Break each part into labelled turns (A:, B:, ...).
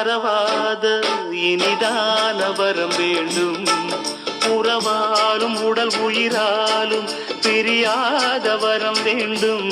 A: மறவாத இனிதான வரம் வேண்டும். உறவாலும் உடல் உயிராலும் பிரியாத வரம் வேண்டும்.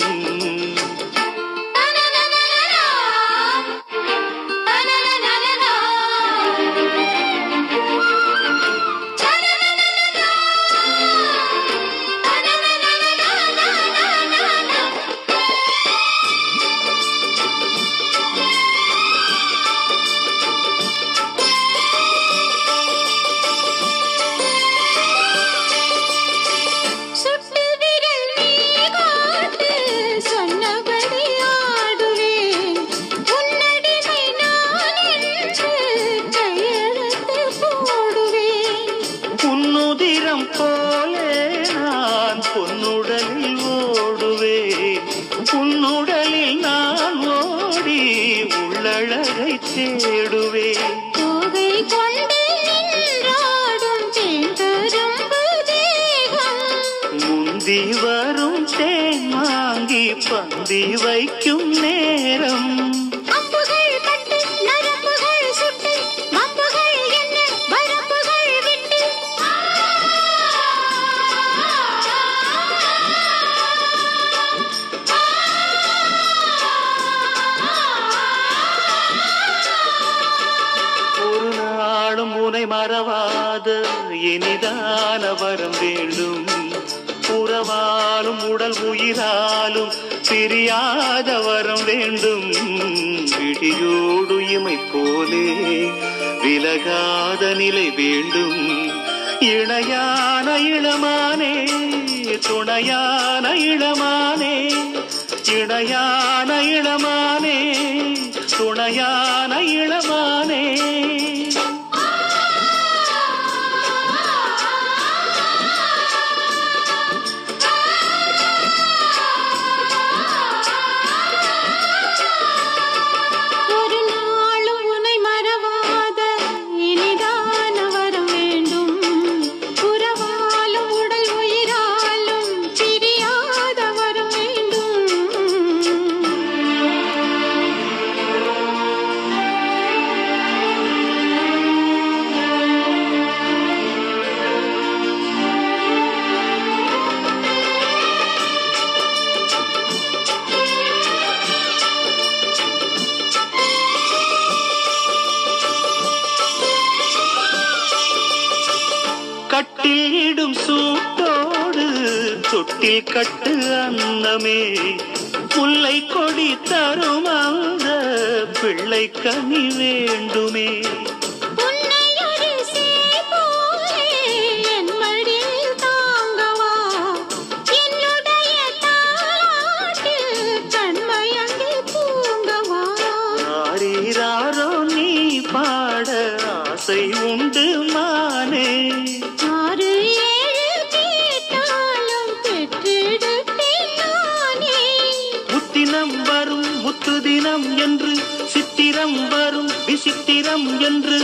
A: முந்தி வரும் தேன் வாங்கி பந்தி வைக்கும் நேரம். மறவாத இனிதான வரம் வேண்டும். உறவாலும் உடல் உயிராலும் பிரியாத வரம் வேண்டும். விடியோடுமை போலே விலகாத நிலை வேண்டும். இணையான இளமானே துணையான இளமானே இணையான இளமானே துணையான இளமானே. கட்டிலிடும் சூட்டோடு தொட்டில் கட்டு அன்னமே. முல்லை கொடி தரும் அந்த பிள்ளை கனி வேண்டுமே. விசித்திரம்
B: வரும் விசித்திரம் என்று.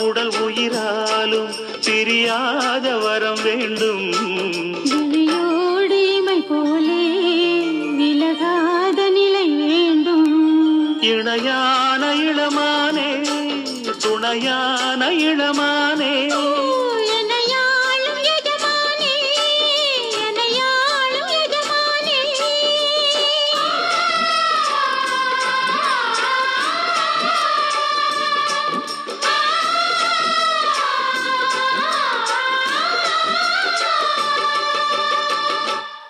B: உடல் உயிராலும்
A: பிரியாத வரம் வேண்டும். அணையான இளமானே.